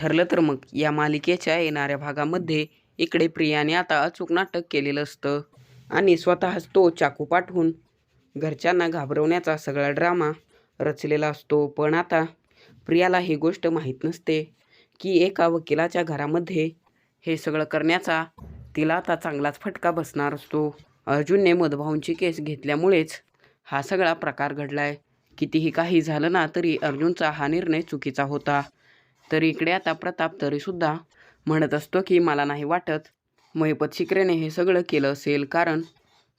ठरलं तर मग. या मालिकेच्या येणाऱ्या भागामध्ये इकडे प्रियाने आता अचूक नाटक केलेलं असतं. आणि स्वतःच तो चाकू पाठवून घरच्यांना घाबरवण्याचा सगळा ड्रामा रचलेला असतो. पण आता प्रियाला ही गोष्ट माहीत नसते की एका वकिलाच्या घरामध्ये हे सगळं करण्याचा तिला आता चांगलाच फटका बसणार असतो. अर्जुनने मधभाऊंची केस घेतल्यामुळेच हा सगळा प्रकार घडलाय. कितीही काही झालं ना तरी अर्जुनचा हा निर्णय चुकीचा होता. तर इकडे आता प्रताप तरीसुद्धा म्हणत असतो की मला नाही वाटत महिपत शिकरेने हे सगळं केलं असेल कारण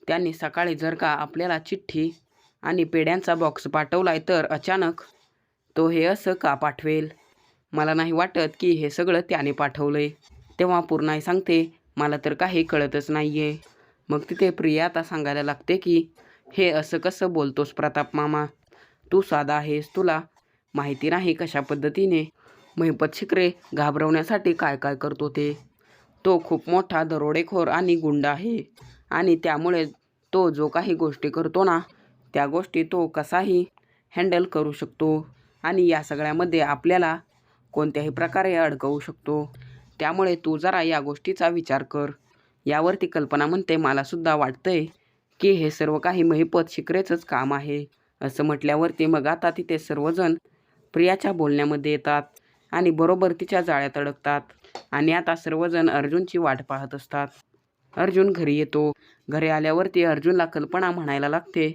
त्यांनी सकाळी जर का आपल्याला चिठ्ठी आणि पेड्यांचा बॉक्स पाठवलाय तर अचानक तो हे असं का पाठवेल? मला नाही वाटत की हे सगळं त्याने पाठवलंय. तेव्हा पूर्णाई सांगते मला तर काही कळतच नाही आहे मग तिथे प्रिया आता सांगायला लागते की हे असं कसं बोलतोस प्रताप मामा? तू साधा आहेस तुला. माहिती नाही कशा पद्धतीने महिपत शिकरे घाबरवण्यासाठी काय काय करतो ते? तो खूप मोठा दरोडेखोर आणि गुंड आहे. आणि त्यामुळे तो जो काही गोष्टी करतो ना त्या गोष्टी तो कसाही हँडल करू शकतो. आणि या सगळ्यामध्ये आपल्याला कोणत्याही प्रकारे अडकवू शकतो. त्यामुळे तू जरा या गोष्टीचा विचार कर. यावरती कल्पना म्हणते मलासुद्धा वाटतंय की हे सर्व काही महिपत शिकरेचंच काम आहे. असं म्हटल्यावरती मग आता तिथे सर्वजण प्रियाच्या बोलण्यामध्ये येतात. आणि बरोबर तिच्या जाळ्यात अडकतात. आणि आता सर्वजण अर्जुनची वाट पाहत असतात. अर्जुन घरी येतो. घरी आल्यावरती अर्जुनला कल्पना म्हणायला लागते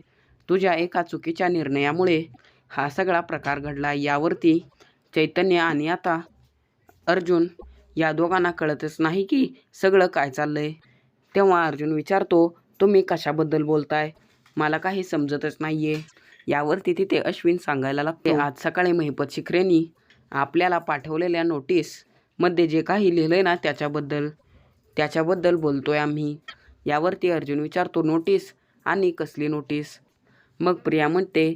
तुझ्या एका चुकीच्या निर्णयामुळे हा सगळा प्रकार घडला. यावरती चैतन्य आणि आता अर्जुन या दोघांना कळतच नाही की सगळं काय चाललंय. तेव्हा अर्जुन विचारतो तुम्ही कशाबद्दल बोलताय? मला काही समजतच नाहीये. यावरती तिथे अश्विन सांगायला लागते आज सकाळी महिपत शिखरेनी आपल्याला पाठवलेल्या नोटीसमध्ये जे काही लिहिलं आहे ना त्याच्याबद्दल त्याच्याबद्दल बोलतो आहे आम्ही. यावरती अर्जुन विचारतो नोटीस आणि कसली नोटीस मग प्रिया म्हणते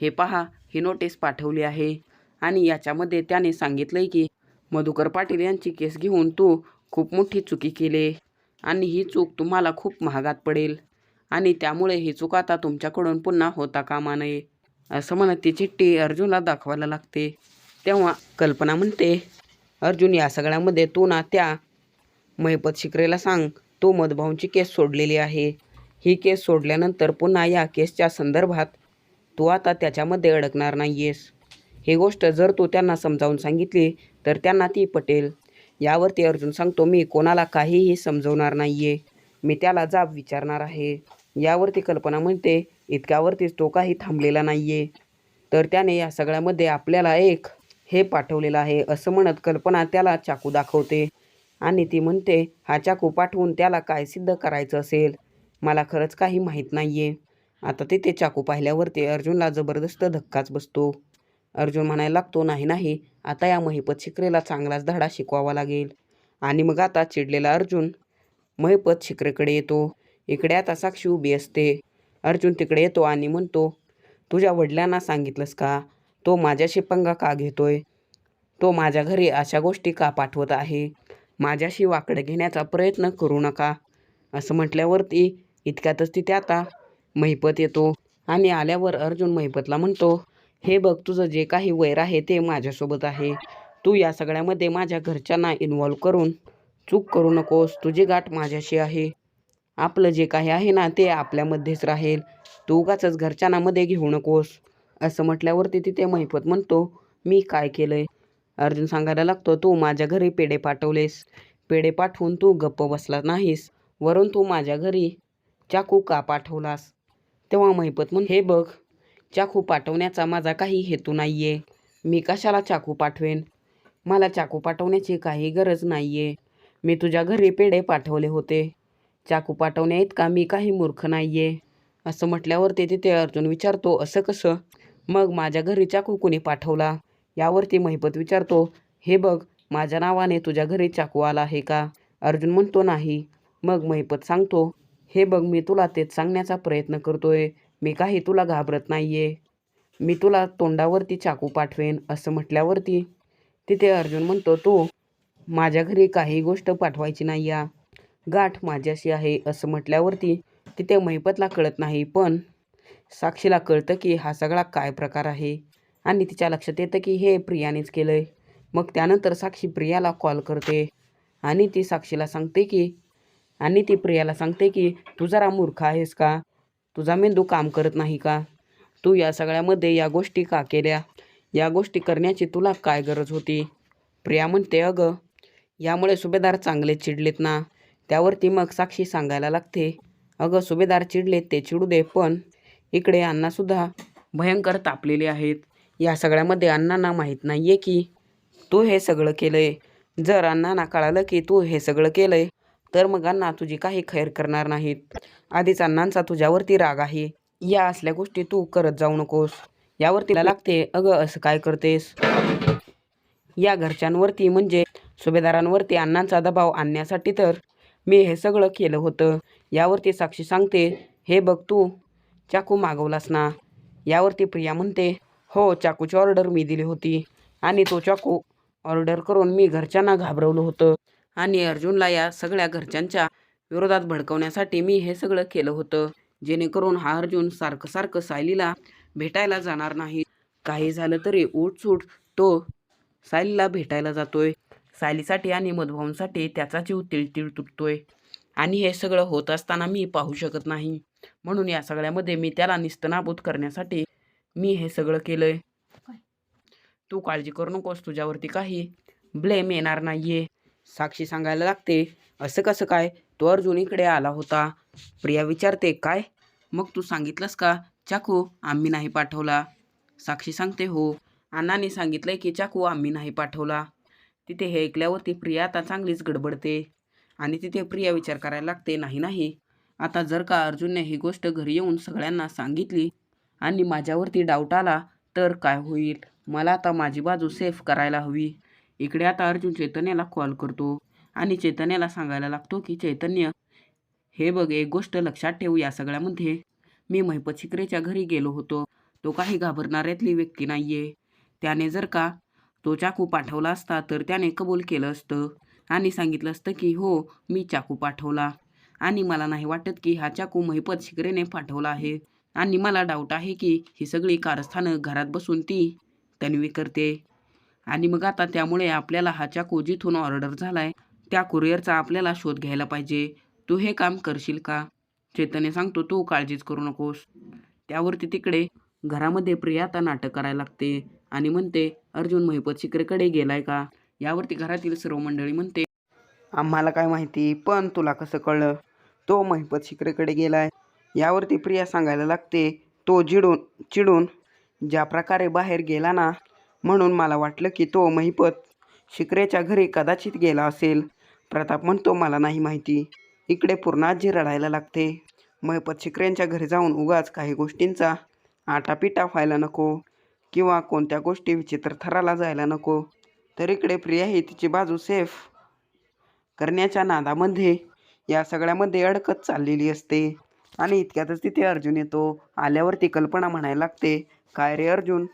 हे पहा ही नोटीस पाठवली आहे. आणि याच्यामध्ये त्याने सांगितलं आहे की मधुकर पाटील यांची केस घेऊन तू खूप मोठी चुकी केली आणि ही चूक तुम्हाला खूप महागात पडेल आणि त्यामुळे ही चूक आता तुमच्याकडून पुन्हा होता कामा नये. असं म्हणत ती चिठ्ठी अर्जुनला दाखवायला लागते. तेव्हा कल्पना म्हणते अर्जुन या सगळ्यामध्ये तू ना त्या महिपत शिकरेला सांग. तो मधभाऊंची केस सोडलेली आहे. ही केस सोडल्यानंतर पुन्हा या केसच्या संदर्भात तू आता त्याच्यामध्ये अडकणार नाही आहेस ही गोष्ट जर तू त्यांना समजावून सांगितली तर त्यांना ती पटेल. यावरती अर्जुन सांगतो मी कोणाला काहीही समजवणार नाही आहे मी त्याला जाब विचारणार आहे. यावरती कल्पना म्हणते इतक्यावरतीच तो काही थांबलेला नाही आहे तर त्याने या सगळ्यामध्ये आपल्याला एक हे पाठवलेलं आहे असं म्हणत कल्पना त्याला चाकू दाखवते. आणि ती म्हणते हा चाकू पाठवून त्याला काय सिद्ध करायचं असेल? मला खरंच काही माहीत नाही आहे आता तिथे चाकू पाहिल्यावरती अर्जुनला जबरदस्त धक्काच बसतो. अर्जुन म्हणायला लागतो नाही नाही आता या महिपत शिकरेला चांगलाच धडा शिकवावा लागेल. आणि मग आता चिडलेला अर्जुन महिपत शिकरेकडे येतो. इकडे आता साक्षी उभी असते. अर्जुन तिकडे येतो आणि म्हणतो तुझ्या वडिलांना सांगितलंस का? तो माझ्याशी पंगा का घेतोय? तो माझ्या घरी अशा गोष्टी का पाठवत आहे? माझ्याशी वाकडं घेण्याचा प्रयत्न करू नका. असं म्हटल्यावरती इतक्यातच तिथे आता महिपत येतो आणि आल्यावर अर्जुन महिपतला म्हणतो हे बघ तुझं जे काही वैर आहे ते माझ्यासोबत आहे. तू या सगळ्यामध्ये माझ्या घरच्यांना इन्वॉल्व करून चूक करू नकोस. तुझी गाठ माझ्याशी आहे. आपलं जे काही आहे ना ते आपल्यामध्येच राहील. तू उगाचच घरच्यांनामध्ये घेऊ नकोस. असं म्हटल्यावरती तिथे महिपत म्हणतो मी काय केलंय? अर्जुन सांगायला लागतो तू माझ्या घरी पेढे पाठवलेस. पेढे पाठवून तू गप्प बसला नाहीस. वरून तू माझ्या घरी चाकू का पाठवलास? तेव्हा महिपत म्हण हे बघ चाकू पाठवण्याचा माझा काही हेतू नाही आहे मी कशाला चाकू पाठवेन? मला चाकू पाठवण्याची काही गरज नाही आहे मी तुझ्या घरी पेढे पाठवले होते. चाकू पाठवण्या इतका मी काही मूर्ख नाही आहे असं म्हटल्यावरती तिथे अर्जुन विचारतो असं कसं? मग माझ्या घरी चाकू कुणी पाठवला. यावरती महिपत विचारतो हे बघ माझ्या नावाने तुझ्या घरी चाकू आला आहे का? अर्जुन म्हणतो नाही. मग महिपत सांगतो हे बघ मी तुला तेच सांगण्याचा प्रयत्न करतोय. मी काही तुला घाबरत नाही आहे मी तुला तोंडावरती चाकू पाठवेन असं म्हटल्यावरती तिथे अर्जुन म्हणतो तू माझ्या घरी काही गोष्ट पाठवायची नाही या गाठ माझ्याशी आहे असं म्हटल्यावरती तिथे महिपतला कळत नाही. पण साक्षीला कळतं की हा सगळा काय प्रकार आहे. आणि तिच्या लक्षात येतं की हे प्रियानेच केलं आहे मग त्यानंतर साक्षी प्रियाला कॉल करते. आणि ती साक्षीला सांगते की आणि ती प्रियाला सांगते की तू जरा मूर्ख आहेस का? तुझा मेंदू काम करत नाही का? तू या सगळ्यामध्ये या गोष्टी का केल्या? या गोष्टी करण्याची तुला काय गरज होती? प्रिया म्हणते अगं यामुळे सुभेदार चांगले चिडलेत ना. त्यावरती मग साक्षी सांगायला लागते अगं सुभेदार चिडलेत ते चिडू दे पण इकडे अण्णासुद्धा भयंकर तापलेले आहेत. या सगळ्यामध्ये अण्णांना माहीत नाही आहे की तू हे सगळं केलं आहे जर अण्णांना कळालं की तू हे सगळं केलं आहे तर मग अण्णा तुझी काही खैर करणार नाहीत. आधीच अण्णांचा तुझ्यावरती राग आहे. या असल्या गोष्टी तू करत जाऊ नकोस. यावर तिला लागते अगं असं काय करतेस? या घरच्यांवरती म्हणजे सुभेदारांवरती अण्णांचा दबाव आणण्यासाठी तर मी हे सगळं केलं होतं. यावरती साक्षी सांगते हे बघ तू चाकू मागवलास ना? यावरती प्रिया म्हणते हो चाकूची ऑर्डर मी दिली होती आणि तो चाकू ऑर्डर करून मी घरच्यांना घाबरवलं होतं आणि अर्जुनला या सगळ्या घरच्यांच्या विरोधात भडकवण्यासाठी मी हे सगळं केलं होतं. जेणेकरून हा अर्जुन सारखं सारखं सायलीला भेटायला जाणार नाही. काही झालं तरी उठसूट तो सायलीला भेटायला जातोय. सायलीसाठी आणि मधुभाऊंसाठी त्याचा जीव तिळतिळ तुटतोय आणि हे सगळं होत असताना मी पाहू शकत नाही. म्हणून या सगळ्यामध्ये मी त्याला निस्तनाबूत करण्यासाठी मी हे सगळं केलंय. तू काळजी करू नकोस तुझ्यावरती काही ब्लेम येणार नाहीये. साक्षी सांगायला लागते असं कसं काय? तो अर्जुन इकडे आला होता. प्रिया विचारते काय? मग तू सांगितलंस का? चाकू आम्ही नाही पाठवला. साक्षी सांगते हो. अण्णाने सांगितलंय की चाकू आम्ही नाही पाठवला. तिथे हे ऐकल्यावरती प्रिया आता चांगलीच गडबडते. आणि तिथे प्रिया विचार करायला लागते नाही नाही. आता जर का अर्जुनने ही गोष्ट घरी येऊन सगळ्यांना सांगितली आणि माझ्यावरती डाऊट आला तर काय होईल? मला आता माझी बाजू सेफ करायला हवी. इकडे आता अर्जुन चैतन्याला कॉल करतो आणि चैतन्याला सांगायला लागतो की चैतन्य हे बघ एक गोष्ट लक्षात ठेवू या सगळ्यामध्ये. मी महिपत शिकरेच्या घरी गेलो होतो. तो काही घाबरणाऱ्यातली व्यक्ती नाही आहे त्याने जर का तो चाकू पाठवला असता तर त्याने कबूल केलं असतं आणि सांगितलं असतं की हो मी चाकू पाठवला. आणि मला नाही वाटत की हा चाकू महिपत शिकरेने पाठवला आहे. आणि मला डाऊट आहे की ही सगळी कारस्थानं घरात बसून ती तन्वी करते. आणि मग आता त्यामुळे आपल्याला हा चाकू जिथून ऑर्डर झालाय त्या कुरिअरचा आपल्याला शोध घ्यायला पाहिजे. तू हे काम करशील का? चेतने सांगतो तू काळजीच करू नकोस. त्यावरती तिकडे घरामध्ये प्रिया आता नाटक करायला लागते आणि म्हणते अर्जुन महिपत शिकरेकडे गेलाय का? यावरती घरातील सर्व मंडळी म्हणते आम्हाला काय माहिती पण तुला कसं कळलं? तो महिपत शिकरेकडे गेलाय. यावरती प्रिया सांगायला लागते तो चिडून चिडून ज्या प्रकारे बाहेर गेला ना म्हणून मला वाटलं की तो महिपत शिकरेच्या घरी कदाचित गेला असेल. प्रताप म्हणतो मला नाही माहिती. इकडे पूर्णाजी रडायला लागते. महिपत शिकरेंच्या घरी जाऊन उगाच काही गोष्टींचा आटापिटा व्हायला नको किंवा कोणत्या गोष्टी विचित्र थराला जायला नको. तर इकडे प्रिया ही तिची बाजू सेफ करण्याच्या नादामध्ये. या सगळ्यामध्ये अडकत चाललेली असते. आणि इतक्यातच तिथे अर्जुन येतो. आल्यावरती कल्पना म्हणायला लागते काय रे अर्जुन?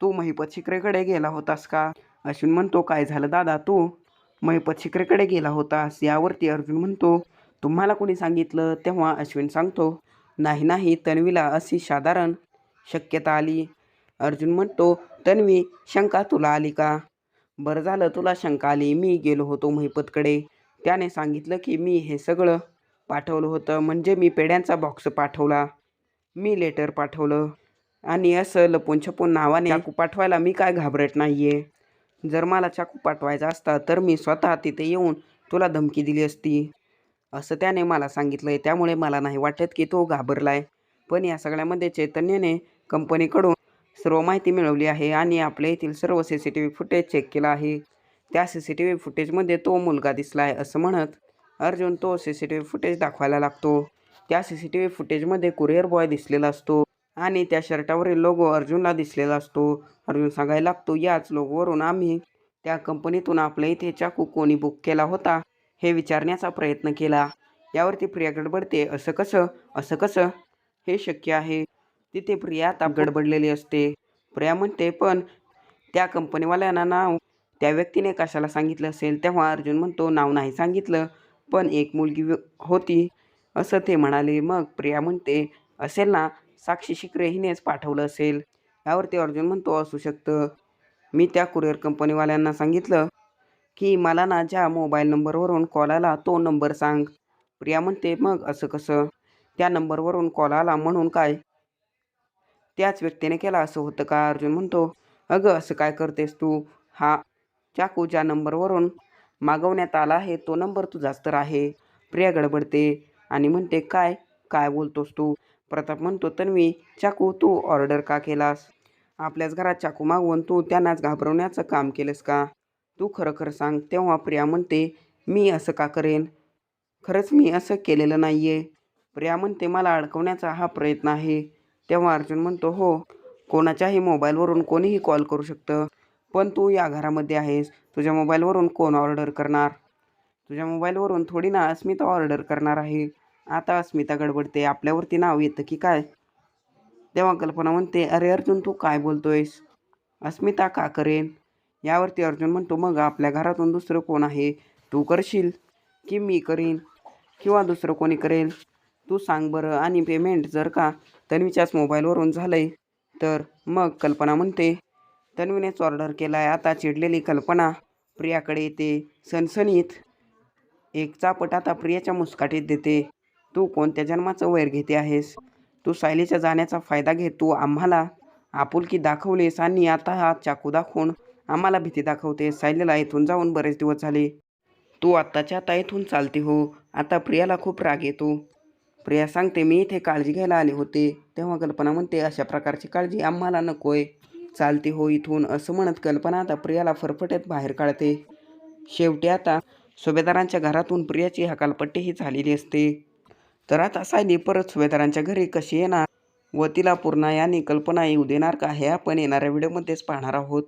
तू महिपत शिकरेकडे गेला होतास का? अश्विन म्हणतो काय झालं दादा तू? महिपत शिकरेकडे गेला होतास. यावरती अर्जुन म्हणतो तुम्हाला कोणी सांगितलं? तेव्हा अश्विन सांगतो नाही नाही तन्वीला अशी साधारण शक्यता आली. अर्जुन म्हणतो तन्वी शंका तुला आली का? बरं झालं तुला शंका आली. मी गेलो होतो महिपतकडे. त्याने सांगितलं की मी हे सगळं पाठवलं होतं. म्हणजे मी पेड्यांचा बॉक्स पाठवला. मी लेटर पाठवलं. आणि असं लपून छपून नावाने चाकू पाठवायला मी काय घाबरत नाही आहे जर मला चाकू पाठवायचा असता तर मी स्वतः तिथे येऊन तुला धमकी दिली असती. असं त्याने मला सांगितलं आहे त्यामुळे मला नाही वाटत की तो घाबरला आहे पण या सगळ्यामध्ये चैतन्याने कंपनीकडून सर्व माहिती मिळवली आहे आणि आपल्या येथील सर्व C C T V footage check केला आहे. त्या सी सी टी व्ही फुटेजमध्ये तो मुलगा दिसला आहे असं म्हणत अर्जुन तो C C T V footage दाखवायला लागतो. त्या सी सी टी व्ही फुटेजमध्ये कुरिअर बॉय दिसलेला असतो आणि त्या शर्टावरील लोगो अर्जुनला दिसलेला असतो. अर्जुन सांगायला लागतो याच लोगोवरून आम्ही त्या कंपनीतून आपल्या इथे चाकू कोणी बुक केला होता हे विचारण्याचा प्रयत्न केला. यावरती प्रिया गडबडते असं कसं असं कसं? हे शक्य आहे. तिथे प्रिया आता गडबडलेली असते. प्रिया म्हणते पण त्या कंपनीवाल्यांना नाव त्या व्यक्तीने कशाला सांगितलं असेल? तेव्हा अर्जुन म्हणतो नाव नाही सांगितलं पण एक मुलगी व्य- होती. असं ते म्हणाले. मग प्रिया म्हणते असेल ना साक्षी शिकरे हिनेच पाठवलं असेल. यावरती अर्जुन म्हणतो असू शकतं. मी त्या कुरिअर कंपनीवाल्यांना सांगितलं की मला ना ज्या मोबाईल नंबरवरून कॉल आला तो नंबर सांग. प्रिया म्हणते मग असं कसं? त्या नंबरवरून कॉल आला म्हणून काय? त्याच व्यक्तीने केला असं होतं का? अर्जुन म्हणतो अगं असं काय करतेस तू? हा चाकू ज्या नंबरवरून मागवण्यात आला आहे तो नंबर तुझाच तर आहे. प्रिया गडबडते आणि म्हणते काय? काय बोलतोस तू? प्रताप म्हणतो तन्वी चाकू तू ऑर्डर का केलास? आपल्याच घरात चाकू मागवून तू त्यांनाच घाबरवण्याचं काम केलंस का? तू खरं खरं सांग. तेव्हा प्रिया म्हणते मी असं का करेन? खरंच मी असं केलेलं नाही आहे प्रिया म्हणते मला अडकवण्याचा हा प्रयत्न आहे. तेव्हा अर्जुन म्हणतो हो कोणाच्याही मोबाईलवरून कोणीही कॉल करू शकतं. पण तू या घरामध्ये आहेस. तुझ्या मोबाईलवरून कोण ऑर्डर करणार? तुझ्या मोबाईलवरून थोडी ना अस्मिता ऑर्डर करणार आहे. आता अस्मिता गडबडते. आपल्यावरती नाव येतं की काय? तेव्हा कल्पना म्हणते अरे अर्जुन तू काय बोलतोयस? अस्मिता का करेन? यावरती अर्जुन म्हणतो मग आपल्या घरातून दुसरं कोण आहे? तू करशील की मी करीन? किंवा दुसरं कोणी करेल? तू सांग बरं. आणि पेमेंट जर का तन्वीच्याच मोबाईलवरून झालं आहे तर मग कल्पना म्हणते तन्वीनेच ऑर्डर केला आहे आता चिडलेली कल्पना प्रियाकडे येते. सणसणीत एक चापट आता प्रियाच्या मुस्काटीत देते. तू कोणत्या जन्माचं वैर घेते आहेस? तू सायलीच्या जाण्याचा फायदा घे. तू आम्हाला आपुलकी दाखवलीस आणि आता हा चाकू दाखवून आम्हाला भीती दाखवते सायलीला इथून जाऊन बरेच दिवस झाले. तू आत्ताच्या आता इथून चालते हो. आता प्रियाला खूप राग येतो. प्रिया सांगते मी इथे काळजी घ्यायला आले होते. तेव्हा कल्पना म्हणते अशा प्रकारची काळजी आम्हाला नकोय. चालते हो इथून असं म्हणत कल्पना आता प्रियाला फरफट्यात बाहेर काढते. शेवटी आता सुभेदारांच्या घरातून प्रियाची हकालपट्टी ही झालेली असते. तर आता सायली परत सुभेदारांच्या घरी कशी येणार? व तिला पूर्ण याने कल्पना येऊ देणार का? हे आपण येणाऱ्या व्हिडिओमध्येच पाहणार आहोत.